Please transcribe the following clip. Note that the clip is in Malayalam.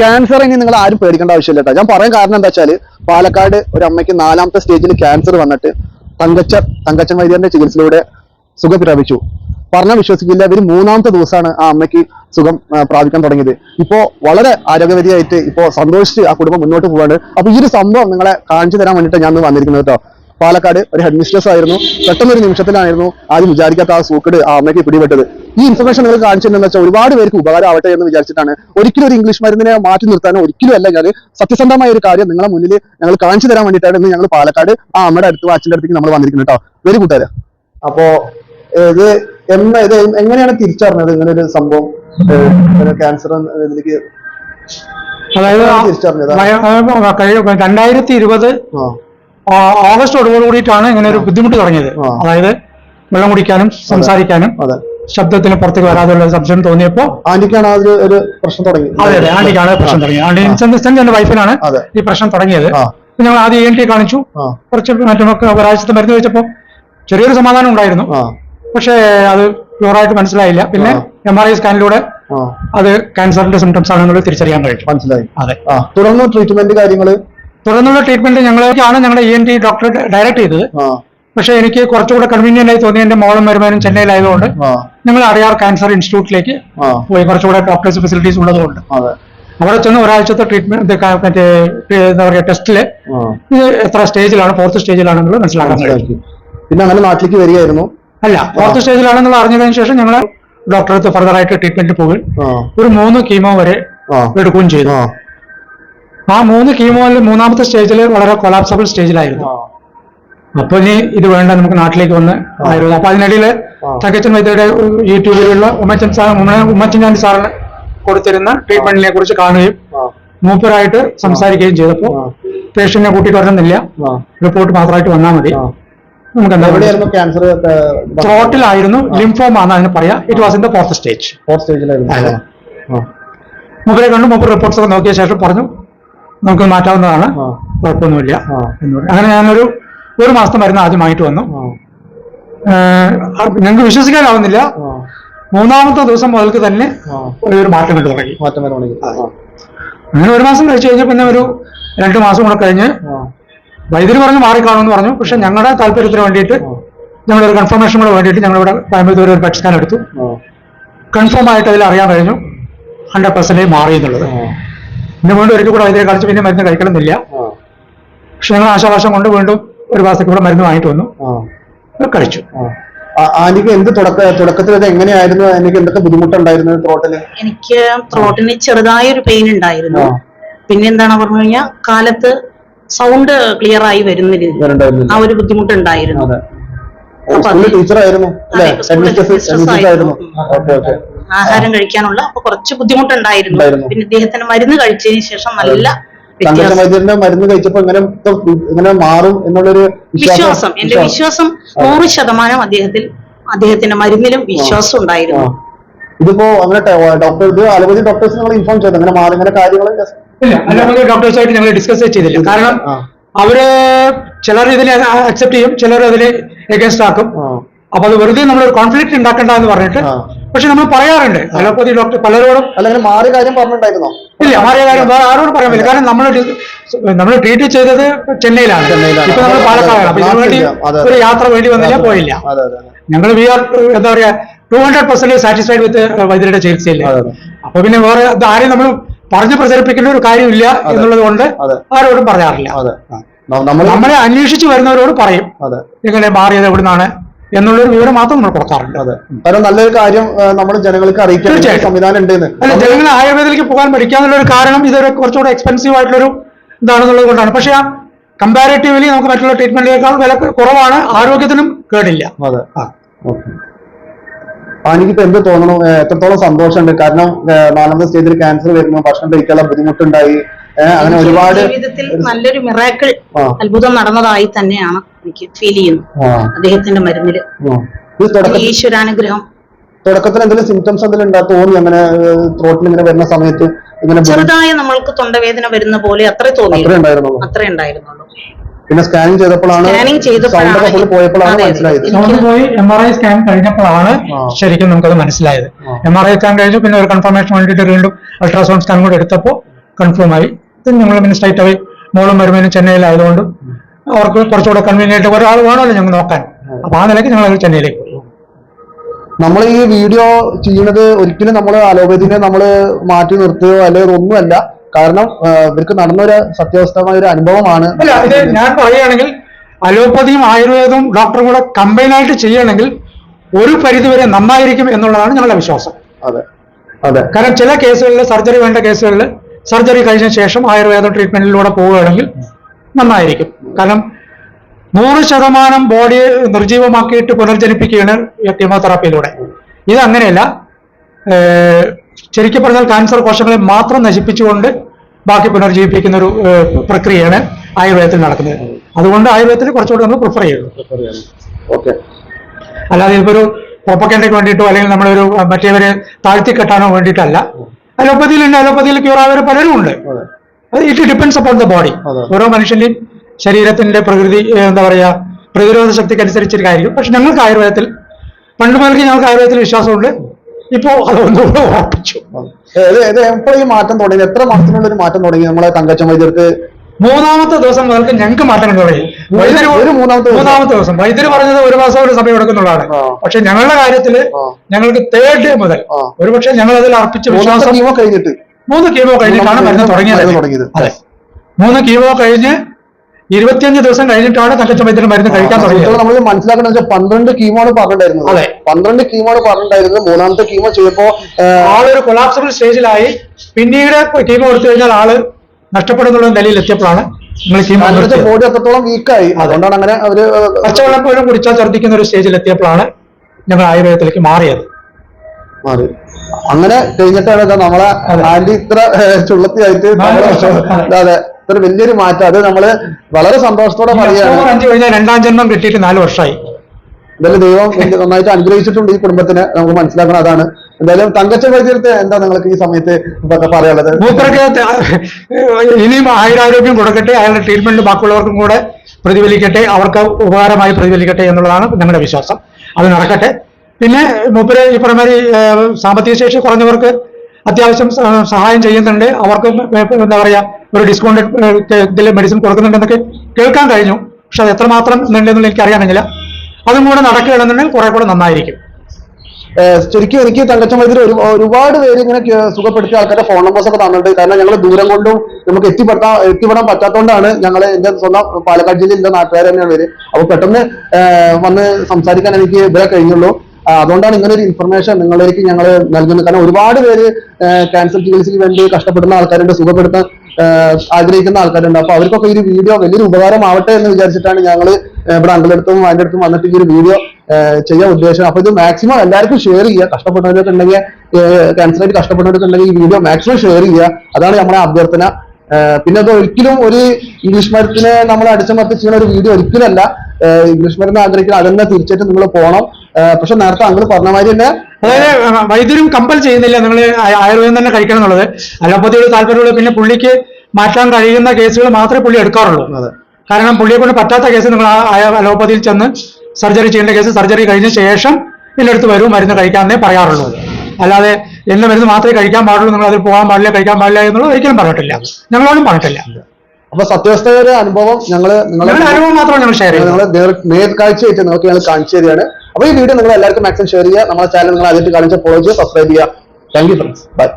ക്യാൻസർ ഇനി നിങ്ങൾ ആരും പേടിക്കേണ്ട ആവശ്യമില്ല കേട്ടോ ഞാൻ പറയാൻ കാരണം എന്താ വെച്ചാൽ പാലക്കാട് ഒരു അമ്മയ്ക്ക് നാലാമത്തെ സ്റ്റേജിൽ ക്യാൻസർ വന്നിട്ട് തങ്കച്ച തങ്കച്ചൻ വൈദ്യന്റെ ചികിത്സയിലൂടെ സുഖം പ്രാപിച്ചു. പറഞ്ഞാൽ വിശ്വസിക്കില്ല. ഇവർ മൂന്നാമത്തെ ദിവസമാണ് ആ അമ്മയ്ക്ക് സുഖം പ്രാപിക്കാൻ തുടങ്ങിയത്. ഇപ്പോ വളരെ ആരോഗ്യവതിയായിട്ട് ഇപ്പോ സന്തോഷിച്ച് ആ കുടുംബം മുന്നോട്ട് പോവാണ്. അപ്പോൾ ഈ ഒരു സംഭവം നിങ്ങളെ കാണിച്ചു തരാൻ വേണ്ടിയിട്ട് ഞാൻ വന്നിരിക്കുന്നത് കേട്ടോ പാലക്കാട് ഒരു ഹെഡ് മിസ്ട്രസ് ആയിരുന്നു. പെട്ടെന്ന് ഒരു നിമിഷത്തിലായിരുന്നു ആദ്യം വിചാരിക്കാത്ത ആ സൂക്കട് ആ അമ്മയ്ക്ക് പിടിപെട്ടത്. ഈ ഇൻഫർമേഷൻ നിങ്ങൾ കാണിച്ചിട്ടുണ്ടെന്ന് വെച്ചാൽ ഒരുപാട് പേർക്ക് ഉപകാരമാവട്ടെ എന്ന് വിചാരിച്ചിട്ടാണ് ഒരിക്കലും ഒരു ഇംഗ്ലീഷ് മരുന്നിനെ മാറ്റി നിർത്താനോ ഒരിക്കലും അല്ല ഞാൻ സത്യസന്ധമായ ഒരു കാര്യം നിങ്ങളെ മുന്നിൽ ഞങ്ങൾ കാണിച്ചു തരാൻ വേണ്ടിയിട്ടാണ് ഇന്ന് ഞങ്ങൾ പാലക്കാട് ആ അമ്മയുടെ അടുത്ത് അച്ഛന്റെ അടുത്തേക്ക് നമ്മൾ വന്നിരിക്കുന്നത് കേട്ടോ വെരി കൂട്ടുകാരെ. അപ്പോ ഇത് ഇത് എങ്ങനെയാണ് തിരിച്ചറിഞ്ഞത് ഇങ്ങനെ ഒരു സംഭവം ക്യാൻസർ ഇതിലേക്ക് അതായത് രണ്ടായിരത്തി ഇരുപത് ആ ഓഗസ്റ്റോട് കൂടിയിട്ടാണ് ഇങ്ങനെ ഒരു ബുദ്ധിമുട്ട് തുടങ്ങിയത്. അതായത് വെള്ളം കുടിക്കാനും സംസാരിക്കാനും ശബ്ദത്തിന് പുറത്തേക്ക് വരാതെയുള്ള സംശയം തോന്നിയപ്പോ ആന്റിക്കാണ് അതിൽ ഒരു പ്രശ്നം തുടങ്ങി. അതെ അതെ ആന്റിക്കാണ് പ്രശ്നം തുടങ്ങിയത് ആന്റി ഇൻസെന്റ് എന്റെ വൈഫിനാണ് ഈ പ്രശ്നം തുടങ്ങിയത്. ഞങ്ങൾ ആദ്യം എൻ ടി കാണിച്ചു. കുറച്ച് മറ്റുമൊക്കെ ഒരാഴ്ചത്തെ മരുന്ന് വെച്ചപ്പോ ചെറിയൊരു സമാധാനം ഉണ്ടായിരുന്നു. പക്ഷെ അത് പ്യൂറായിട്ട് മനസ്സിലായില്ല. പിന്നെ. എം ആർ ഐ സ്കാനിലൂടെ അത് ക്യാൻസറിന്റെ സിംറ്റംസ് ആണെന്നുള്ളത് തിരിച്ചറിയാൻ കഴിഞ്ഞു. മനസ്സിലായി. അതെ. തുടർന്ന് ട്രീറ്റ്മെന്റ് കാര്യങ്ങൾ തുടർന്നുള്ള ട്രീറ്റ്മെന്റ് ഞങ്ങളാണ് ഞങ്ങളുടെ E N T doctor direct ചെയ്തത്. പക്ഷെ എനിക്ക് കുറച്ചുകൂടെ കൺവീനിയന്റ് ആയി തോന്നി എന്റെ മോളും വരുമാനം ചെന്നൈയിലായതുകൊണ്ട് ഞങ്ങൾ അറിയാർ ക്യാൻസർ ഇൻസ്റ്റിറ്റ്യൂട്ടിലേക്ക് പോയി. കുറച്ചുകൂടെ ഡോക്ടേഴ്സ് ഫെസിലിറ്റീസ് ഉള്ളതുകൊണ്ട്. അവിടെ ചെന്ന് ഒരാഴ്ചത്തെ ട്രീറ്റ്മെന്റ് മറ്റേ എന്താ പറയുക ടെസ്റ്റിൽ ഇത് എത്ര സ്റ്റേജിലാണ് ഫോർത്ത് സ്റ്റേജിലാണ് സ്റ്റേജിലാണെന്നുള്ളത് മനസ്സിലാക്കാൻ സാധിക്കും. പിന്നെ അങ്ങനെ നാട്ടിലേക്ക് വരികയായിരുന്നു. അല്ല ഫോർത്ത് സ്റ്റേജിലാണെന്നുള്ള അറിഞ്ഞതിന് ശേഷം ഞങ്ങൾ ഡോക്ടറെ അടുത്ത് ഫർദർ ആയിട്ട് ട്രീറ്റ്മെന്റ് പോകും ഒരു മൂന്ന് കീമോ വരെ എടുക്കുകയും ചെയ്തു. ആ മൂന്ന് കീമോയിൽ മൂന്നാമത്തെ സ്റ്റേജിൽ വളരെ കൊളാപ്സബിൾ സ്റ്റേജിലായിരുന്നു. അപ്പൊ ഇനി ഇത് വേണ്ട നമുക്ക് നാട്ടിലേക്ക് വന്ന് ആയിരുന്നു. അപ്പൊ അതിനിടയിൽ. തകച്ചൻ വൈദ്യയുടെ യൂട്യൂബിലുള്ള ഉമ്മച്ചൻ സാർ ഉമ്മച്ചൻ ഉമ്മച്ചൻചാണ്ടി സാറിന് കൊടുത്തിരുന്ന ട്രീറ്റ്മെന്റിനെ കുറിച്ച് കാണുകയും മൂപ്പരായിട്ട് സംസാരിക്കുകയും ചെയ്തപ്പോ. പേഷ്യന്റിനെ കൂട്ടിയിട്ട് വരണമെന്നില്ല. റിപ്പോർട്ട് മാത്രമായിട്ട് വന്നാൽ മതി. നമുക്ക് ക്യാൻസർ ത്രോട്ടിലായിരുന്നു ലിംഫോം ആണ് അതിന് പറയാ. It was in the fourth stage fourth സ്റ്റേജിലായിരുന്നു മൂപ്പരെ കണ്ടു മൂപ്പർ റിപ്പോർട്ട്സ് ഒക്കെ നോക്കിയ ശേഷം പറഞ്ഞു നമുക്ക് മാറ്റാവുന്നതാണ്. കുഴപ്പമൊന്നുമില്ല. എന്ന് പറഞ്ഞു അങ്ങനെ ഞാനൊരു ഒരു മാസത്തെ മരുന്ന് ആദ്യം വാങ്ങിട്ട് വന്നു. ഞങ്ങൾക്ക് വിശ്വസിക്കാനാവുന്നില്ല. മൂന്നാമത്തെ ദിവസം മുതൽക്ക് തന്നെ ഒരു മാറ്റം കണ്ടു തുടങ്ങി. മാറ്റം വരണമെങ്കിൽ അങ്ങനെ ഒരു മാസം കഴിച്ചു കഴിഞ്ഞാൽ പിന്നെ ഒരു രണ്ട് മാസം കൂടെ കഴിഞ്ഞ് വൈദ്യുതി പറഞ്ഞ് മാറിക്കാണുമെന്ന് പറഞ്ഞു. പക്ഷെ ഞങ്ങളുടെ താല്പര്യത്തിന് വേണ്ടിയിട്ട് ഞങ്ങളൊരു കൺഫർമേഷൻ കൂടെ വേണ്ടിയിട്ട് ഞങ്ങളിവിടെ കോയമ്പത്തൂർ ഒരു പെറ്റ് സ്കാൻ എടുത്തു കൺഫേം ആയിട്ട് അതിൽ അറിയാൻ കഴിഞ്ഞു. ഹൺഡ്രഡ് പെർസെന്റേജ് മാറി എന്നുള്ളത്. പിന്നെ വീണ്ടും ഒരിക്കൽ കൂടെ വൈദ്യരെ കളിച്ച് പിന്നെ മരുന്ന് കഴിക്കണമെന്നില്ല. പക്ഷെ ഞങ്ങൾ ആശാവാശം കൊണ്ട് വീണ്ടും ഒരു മാസത്തേക്ക് കൂടെ മരുന്ന് വാങ്ങിയിട്ട് വന്നു. ആ. കഴിച്ചു. ആനിക്ക് എന്ത് തുടക്ക തുടക്കത്തിൽ അത് എങ്ങനെയായിരുന്നു? എനിക്ക് എന്തൊക്കെ ബുദ്ധിമുട്ടുണ്ടായിരുന്നു ത്രോട്ടിന് എനിക്ക് ത്രോട്ടിന് ചെറുതായൊരു പെയിൻ ഉണ്ടായിരുന്നു. പിന്നെ എന്താണ് പറഞ്ഞു കഴിഞ്ഞാൽ കാലത്ത് സൗണ്ട് ക്ലിയർ ആയി വരുന്നില്ല. ആ ഒരു ബുദ്ധിമുട്ടുണ്ടായിരുന്നു. അതെ. ആഹാരം കഴിക്കാനുള്ള അപ്പൊ കുറച്ച് ബുദ്ധിമുട്ടുണ്ടായിരുന്നു. ഉണ്ടായിരുന്നു. പിന്നെ ഇദ്ദേഹത്തിന് മരുന്ന് കഴിച്ചതിന് ശേഷം നല്ല മരുന്ന് കഴിച്ചപ്പോ ഇങ്ങനെ മാറും എന്നുള്ളൊരു വിശ്വാസം എന്റെ വിശ്വാസം. നൂറ് ശതമാനം അദ്ദേഹത്തിൽ അദ്ദേഹത്തിന്റെ മരുന്നിലും വിശ്വാസം ഉണ്ടായിരുന്നു. ഇതിപ്പോ അങ്ങനെ ഡോക്ടർ ഇത് ഡോക്ടേഴ്സ് നിങ്ങൾ ഇൻഫോം ചെയ്തു. അങ്ങനെ മാറി ഇങ്ങനെ കാര്യങ്ങൾ ഇല്ല. അല്ലാതെ ഡോക്ടേഴ്സായിട്ട് ഞങ്ങൾ ഡിസ്കസ് ചെയ്തില്ല കാരണം അവർ ചിലർ ഇതിനെ അക്സെപ്റ്റ് ചെയ്യും. ചിലർ അതിനെ എഗൻസ്റ്റ് ആക്കും. അപ്പൊ അത് വെറുതെ നമ്മളൊരു കോൺഫ്ലിക്ട് ഉണ്ടാക്കണ്ട എന്ന് പറഞ്ഞിട്ട്. പക്ഷെ നമ്മൾ പറയാറുണ്ട്. അലോപ്പതി ഡോക്ടർ പലരോടും അല്ലെങ്കിൽ മാറിയ കാര്യം പറഞ്ഞിട്ടുണ്ടായിരുന്നോ? ഇല്ല മാറിയ കാര്യം വേറെ ആരോടും പറയാൻ പറ്റില്ല കാരണം നമ്മൾ നമ്മൾ ട്രീറ്റ് ചെയ്തത് ചെന്നൈയിലാണ്. ഇപ്പൊ നമ്മൾ പാലക്കാടാണ്. അപ്പൊ ഇതിനു വേണ്ടി. ഒരു യാത്ര വേണ്ടി വന്നില്ല പോയില്ല. ഞങ്ങൾ വി ആർ എന്താ പറയാ two hundred percent satisfied with വൈദ്യരുടെ ചികിത്സയില്ല. അപ്പൊ പിന്നെ വേറെ ആരെയും നമ്മൾ പറഞ്ഞു പ്രചരിപ്പിക്കേണ്ട ഒരു കാര്യമില്ല എന്നുള്ളത് കൊണ്ട്. ആരോടും പറയാറില്ല. നമ്മളെ അന്വേഷിച്ച് വരുന്നവരോട് പറയും. ഇങ്ങനെ മാറിയത് എവിടുന്നാണ്? എന്നുള്ളൊരു വിവരം മാത്രം നമ്മൾ കൊടുക്കാറുണ്ട്. അതെ. കാരണം നല്ലൊരു കാര്യം നമ്മൾ ജനങ്ങൾക്ക് അറിയിക്കാൻ. സംവിധാനം ഉണ്ട് അല്ല ജനങ്ങൾ ആയുർവേദത്തിലേക്ക് പോകാൻ പഠിക്കാന്നുള്ള ഒരു കാരണം ഇതൊരു കുറച്ചുകൂടെ എക്സ്പെൻസീവ് ആയിട്ടുള്ളൊരു ഇതാണെന്നുള്ളത് കൊണ്ടാണ്. പക്ഷെ ആ കമ്പാരിറ്റീവ്ലി നമുക്ക് മറ്റുള്ള ട്രീറ്റ്മെന്റിനേക്കാൾ വില കുറവാണ്. ആരോഗ്യത്തിനും കേടില്ല. അതെ. ആ ഓക്കെ. എനിക്കിപ്പോ എന്ത് തോന്നണു? എത്രത്തോളം സന്തോഷമുണ്ട്? കാരണം നാലാമത്തെ സ്റ്റേജിൽ ക്യാൻസർ വരുന്നു ഭക്ഷണം കഴിക്കാനുള്ള ബുദ്ധിമുട്ടുണ്ടായി. അങ്ങനെ ഒരുപാട് ജീവിതത്തിൽ നല്ലൊരു മിറാക്കിൾ അത്ഭുതം നടന്നതായി തന്നെയാണ് എനിക്ക് ഫീൽ ചെയ്യുന്നത്. അദ്ദേഹത്തിന്റെ മരുന്നിൽ. ഈശ്വരാനുഗ്രഹം. തുടക്കത്തിൽ എന്തെങ്കിലും സിംറ്റംസ് എന്തെങ്കിലും ഉണ്ടാ തോന്നി? അങ്ങനെ ത്രോട്ടിൽ ഇങ്ങനെ വരുന്ന സമയത്ത് ഇങ്ങനെ ചെറുതായ നമ്മൾക്ക് തൊണ്ടവേദന വരുന്ന പോലെ അത്രേ അത്രേ തോന്നിയുള്ളൂ ഉണ്ടായിരുന്നുള്ളൂ. അത്രേ ഉണ്ടായിരുന്നുള്ളൂ. പിന്നെ സ്കാനിങ് ചെയ്തപ്പോഴാണ് സ്കാനിങ് ചെയ്തപ്പോഴാണ് സൗണ്ട് ഒക്കെ പോയപ്പോഴാണ് അതെ, അതെ. മനസ്സിലായത്. സൗണ്ട് പോയി എം ആർ ഐ സ്കാൻ കഴിഞ്ഞപ്പോഴാണ് ആ. ശരിക്കും നമുക്കത് മനസ്സിലായത്. എം ആർ ഐ സ്കാൻ കഴിഞ്ഞു പിന്നെ ഒരു കൺഫർമേഷൻ വേണ്ടിയിട്ട് വീണ്ടും അൾട്രാസൗണ്ട് സ്കാൻ കൂടെ എടുത്തപ്പോൾ കൺഫേം ആയി. ഇത് ഞങ്ങൾ പിന്നെ സ്ട്രൈറ്റ് ആയി മോളും മരുമേനും ചെന്നൈയിലായതുകൊണ്ട് അവർക്ക് കുറച്ചുകൂടെ കൺവീനിയന്റ് ഒരാൾ വേണമല്ലോ ഞങ്ങൾ നോക്കാൻ. അപ്പൊ ആ നിലയ്ക്ക് ഞങ്ങൾ ചെന്നൈയിലേക്ക് പോയി. നമ്മൾ ഈ വീഡിയോ ചെയ്യുന്നത് ഒരിക്കലും നമ്മൾ അലോപതിനെ നമ്മൾ മാറ്റി നിർത്തുകയോ അല്ലെങ്കിൽ ഒന്നുമല്ല കാരണം ഇവർക്ക് നടന്നൊരു സത്യാവസ്ഥമായ ഒരു അനുഭവമാണ് ഞാൻ പറയുകയാണെങ്കിൽ അലോപ്പതിയും ആയുർവേദവും ഡോക്ടറും കൂടെ കമ്പൈൻ ആയിട്ട് ചെയ്യണമെങ്കിൽ ഒരു പരിധിവരെ നന്നായിരിക്കും എന്നുള്ളതാണ് ഞങ്ങളുടെ വിശ്വാസം. അതെ. അതെ. കാരണം ചില കേസുകളിൽ സർജറി വേണ്ട കേസുകളിൽ സർജറി കഴിഞ്ഞ ശേഷം ആയുർവേദ ട്രീറ്റ്മെന്റിലൂടെ പോവുകയാണെങ്കിൽ നന്നായിരിക്കും. കാരണം നൂറ് ശതമാനം ബോഡിയെ നിർജീവമാക്കിയിട്ട് പുനർജനിപ്പിക്കുകയാണ് കീമോതെറാപ്പിയിലൂടെ ഇത് അങ്ങനെയല്ല ശരിക്കും പറഞ്ഞാൽ ക്യാൻസർ കോശങ്ങളെ മാത്രം നശിപ്പിച്ചുകൊണ്ട് ബാക്കി പുനർജീവിപ്പിക്കുന്ന ഒരു പ്രക്രിയയാണ് ആയുർവേദത്തിൽ നടക്കുന്നത്. അതുകൊണ്ട് ആയുർവേദത്തിൽ കുറച്ചുകൂടെ നമ്മൾ പ്രിഫർ ചെയ്യുന്നു അല്ലാതെ ഇപ്പൊ ഒരു പ്രൊപ്പക്കേണ്ടയ്ക്ക് വേണ്ടിയിട്ടോ അല്ലെങ്കിൽ നമ്മളൊരു മറ്റേവരെ താഴ്ത്തി കെട്ടാനോ വേണ്ടിയിട്ടല്ല. അലോപ്പതിയിലുണ്ട് അലോപ്പതിയിൽ ക്യൂർ ആയവർ പലരും ഉണ്ട്. അത്. It depends upon the body ഓരോ മനുഷ്യന്റെയും ശരീരത്തിന്റെ പ്രകൃതി എന്താ പറയാ പ്രതിരോധ ശക്തിക്ക് അനുസരിച്ചിരിക്കും പക്ഷെ ഞങ്ങൾക്ക് ആയുർവേദത്തിൽ പണ്ട് മുതൽക്ക് ഞങ്ങൾക്ക് ആയുർവേദത്തിൽ വിശ്വാസമുണ്ട്. ഇപ്പോ അത് ഒന്നുകൂടെ ഉറപ്പിച്ചു. എപ്പോഴും ഈ മാറ്റം തുടങ്ങി? എത്ര മാസത്തിനുള്ള ഒരു മാറ്റം തുടങ്ങി? നമ്മളെ തങ്കച്ച വൈദ്യർക്ക്? മൂന്നാമത്തെ ദിവസം മുതൽക്ക് ഞങ്ങൾക്ക് മാറ്റം തുടങ്ങി. മൂന്നാമത്തെ ദിവസം? മൂന്നാമത്തെ ദിവസം. വൈദ്യുതി പറഞ്ഞത് ഒരു മാസം ഒരു സമയം എടുക്കുന്നുള്ളതാണ്. പക്ഷെ ഞങ്ങളുടെ കാര്യത്തിൽ ഞങ്ങൾക്ക് തേർഡ് ഡേ മുതൽ. ഒരുപക്ഷെ ഞങ്ങൾ അതിൽ അർപ്പിച്ച വിശ്വാസം കഴിഞ്ഞിട്ട്. മൂന്ന് കീമോ കഴിഞ്ഞിട്ടാണ് മരുന്ന് തുടങ്ങിയത്. മൂന്ന് കീമോ കഴിഞ്ഞ് ഇരുപത്തിയഞ്ച് ദിവസം കഴിഞ്ഞിട്ടാണ് തട്ടച്ചമയത്തിന് മരുന്ന് കഴിക്കാൻ തുടങ്ങിയത്. നമ്മൾ മനസ്സിലാക്കണം വെച്ചാൽ പന്ത്രണ്ട് കീമോണ് പറഞ്ഞിട്ടുണ്ടായിരുന്നത്. അതെ. പന്ത്രണ്ട് കീമോണ് പറഞ്ഞിട്ടുണ്ടായിരുന്നത്. മൂന്നാമത്തെ കീമോ ചെയ്തപ്പോ ആളൊരു കൊളാപ്സബിൾ സ്റ്റേജിലായി പിന്നീട് കീമോ എടുത്തു കഴിഞ്ഞാൽ ആൾ നഷ്ടപ്പെടുന്നുള്ള നിലയിൽ എത്തിയപ്പോഴാണ്. ബോഡി അത്രത്തോളം വീക്കായി അതുകൊണ്ടാണ് അങ്ങനെ അവർ പച്ചവെള്ളം പോലും കുടിച്ചാൽ ഛർദ്ദിക്കുന്ന ഒരു സ്റ്റേജിൽ എത്തിയപ്പോഴാണ് ഞങ്ങൾ ആയുർവേദത്തിലേക്ക് മാറിയത്. മാറി. അങ്ങനെ കഴിഞ്ഞിട്ടാണ് നമ്മളെ ആന്റി ഇത്ര ചുള്ളത്തിയായിട്ട്. അതെ. അതെ ഇത്ര വലിയൊരു മാറ്റം. അത് നമ്മൾ വളരെ സന്തോഷത്തോടെ പറയുകയാണ്. രണ്ടാം ജന്മം കിട്ടിയിട്ട് നാല് വർഷമായി. എന്തായാലും ദൈവം നന്നായിട്ട് അനുഗ്രഹിച്ചിട്ടുണ്ട് ഈ കുടുംബത്തിന്. നമുക്ക് മനസ്സിലാക്കണം അതാണ്. എന്തായാലും തങ്കച്ച വൈദ്യത്തെ എന്താ നിങ്ങൾക്ക് ഈ സമയത്ത് പറയാനുള്ളത്? മൂപ്പർക്ക് ഇനിയും ആയുരാരോഗ്യം കൊടുക്കട്ടെ അയാളുടെ ട്രീറ്റ്മെന്റ് ബാക്കിയുള്ളവർക്കും കൂടെ പ്രതിഫലിക്കട്ടെ അവർക്ക് ഉപകാരമായി പ്രതിഫലിക്കട്ടെ എന്നുള്ളതാണ് ഞങ്ങളുടെ വിശ്വാസം. അത് നടക്കട്ടെ. പിന്നെ മൂപ്പര് ഈ പറഞ്ഞ സാമ്പത്തിക ശേഷി കുറഞ്ഞവർക്ക് അത്യാവശ്യം സഹായം ചെയ്യുന്നുണ്ട്. അവർക്ക് എന്താ പറയാ ഒരു ഡിസ്കൗണ്ട് ഇതിൽ മെഡിസിൻ കൊടുക്കുന്നുണ്ടെന്നൊക്കെ കേൾക്കാൻ കഴിഞ്ഞു. പക്ഷെ അത് എത്രമാത്രം ഉണ്ടെന്നുള്ള എനിക്ക് അറിയാമെങ്കില അതും കൂടെ നടക്കുകയാണെന്നുണ്ടെങ്കിൽ കുറെ കൂടെ നന്നായിരിക്കും. ശരിക്കും എനിക്ക് തങ്കച്ചൻ വൈദ്യർ ഒരു ഒരുപാട് പേര് ഇങ്ങനെ സുഖപ്പെടുത്തി സുഖപ്പെടുത്തിയ ആൾക്കാരുടെ ഫോൺ നമ്പേഴ്സ് ഒക്കെ തന്നിട്ടുണ്ട്. കാരണം ഞങ്ങൾ ദൂരം കൊണ്ടും നമുക്ക് എത്തിപ്പെട്ടാ എത്തിപ്പെടാൻ പറ്റാത്തതുകൊണ്ടാണ് ഞങ്ങൾ എന്റെ സ്വന്തം പാലക്കാട് ജില്ലയിലെ നാട്ടുകാർ തന്നെയാണ് പേര് അപ്പൊ പെട്ടെന്ന് വന്ന് സംസാരിക്കാൻ എനിക്ക് ഇവരെ കഴിഞ്ഞുള്ളൂ. അതുകൊണ്ടാണ് ഇങ്ങനെ ഒരു ഇൻഫർമേഷൻ നിങ്ങളിലേക്ക് ഞങ്ങൾ നൽകുന്നത്. കാരണം ഒരുപാട് പേര് ക്യാൻസർ ചികിത്സയ്ക്ക് വേണ്ടി കഷ്ടപ്പെടുന്ന ആൾക്കാരുണ്ട് സുഖപ്പെടുത്താൻ ആഗ്രഹിക്കുന്ന ആൾക്കാരുണ്ട്. അപ്പൊ അവർക്കൊക്കെ ഈ വീഡിയോ വലിയൊരു ഉപകാരമാവട്ടെ എന്ന് വിചാരിച്ചിട്ടാണ് ഞങ്ങൾ ഇവിടെ അങ്കിളുടെ അടുത്തും അതിന്റെ അടുത്തും വന്നിട്ട് ഈ ഒരു വീഡിയോ ചെയ്യാൻ ഉദ്ദേശം അപ്പൊ ഇത് മാക്സിമം എല്ലാവർക്കും ഷെയർ ചെയ്യുക. കഷ്ടപ്പെട്ടവരൊക്കെ ഉണ്ടെങ്കിൽ ക്യാൻസർ ആയിട്ട് കഷ്ടപ്പെടുന്നവരൊക്കെ ഉണ്ടെങ്കിൽ ഈ വീഡിയോ മാക്സിമം ഷെയർ ചെയ്യുക. അതാണ് നമ്മുടെ അഭ്യർത്ഥന. പിന്നെ അത് ഒരിക്കലും ഒരു ഇംഗ്ലീഷ് മരത്തിനെ നമ്മൾ അടിച്ചമർത്തി ചെയ്യുന്ന ഒരു വീഡിയോ ഒരിക്കലല്ല ഇംഗ്ലീഷ് മരുന്ന് ആഗ്രഹിക്കുന്ന അതന്നെ തീർച്ചയായിട്ടും നിങ്ങൾ പോകണം പക്ഷെ നേരത്തെ അങ്ങൾ പറഞ്ഞ മാതിരി തന്നെ അതായത് വൈദ്യരും കമ്പൽ ചെയ്യുന്നില്ല നിങ്ങൾ ആയുർവേദം തന്നെ കഴിക്കണം എന്നുള്ളത്. അലോപ്പതിയോട് താല്പര്യമുള്ള പിന്നെ പുള്ളിക്ക് മാറ്റാൻ കഴിയുന്ന കേസുകൾ മാത്രമേ പുള്ളി എടുക്കാറുള്ളൂ. കാരണം പുള്ളിയെ കൊണ്ട് പറ്റാത്ത കേസ് നിങ്ങൾ അലോപ്പതിയിൽ ചെന്ന് സർജറി ചെയ്യേണ്ട കേസ് സർജറി കഴിഞ്ഞ ശേഷം ഇതിനടുത്ത് അടുത്ത് വരും മരുന്ന് കഴിക്കാമെന്നേ പറയാറുള്ളൂ. അല്ലാതെ എന്ന മരുന്ന് മാത്രമേ കഴിക്കാൻ പാടുള്ളൂ നിങ്ങൾ അതിൽ പോകാൻ പാടില്ല കഴിക്കാൻ പാടില്ല എന്നുള്ളത് ഒരിക്കലും പറഞ്ഞിട്ടില്ല. ഞങ്ങളോടും പറഞ്ഞിട്ടില്ല. അപ്പൊ സത്യവസ്ഥയുടെ ഒരു അനുഭവം ഞങ്ങൾ നിങ്ങളുടെ അനുഭവം മാത്രമാണ് ഞങ്ങൾ ഷെയർ ചെയ്യുന്നത്. നേർക്കാഴ്ചയായിട്ട് നിങ്ങൾക്ക് ഞങ്ങൾ കാണിച്ചു തരികയാണ്. അപ്പൊ ഈ വീഡിയോ നിങ്ങൾ എല്ലാവർക്കും മാക്സിമം ഷെയർ ചെയ്യുക. നമ്മുടെ ചാനൽ നിങ്ങൾ ആദ്യമായിട്ട് കാണിച്ച ഫോളോ ചെയ്യുക സബ്സ്ക്രൈബ് ചെയ്യുക. Thank you friends bye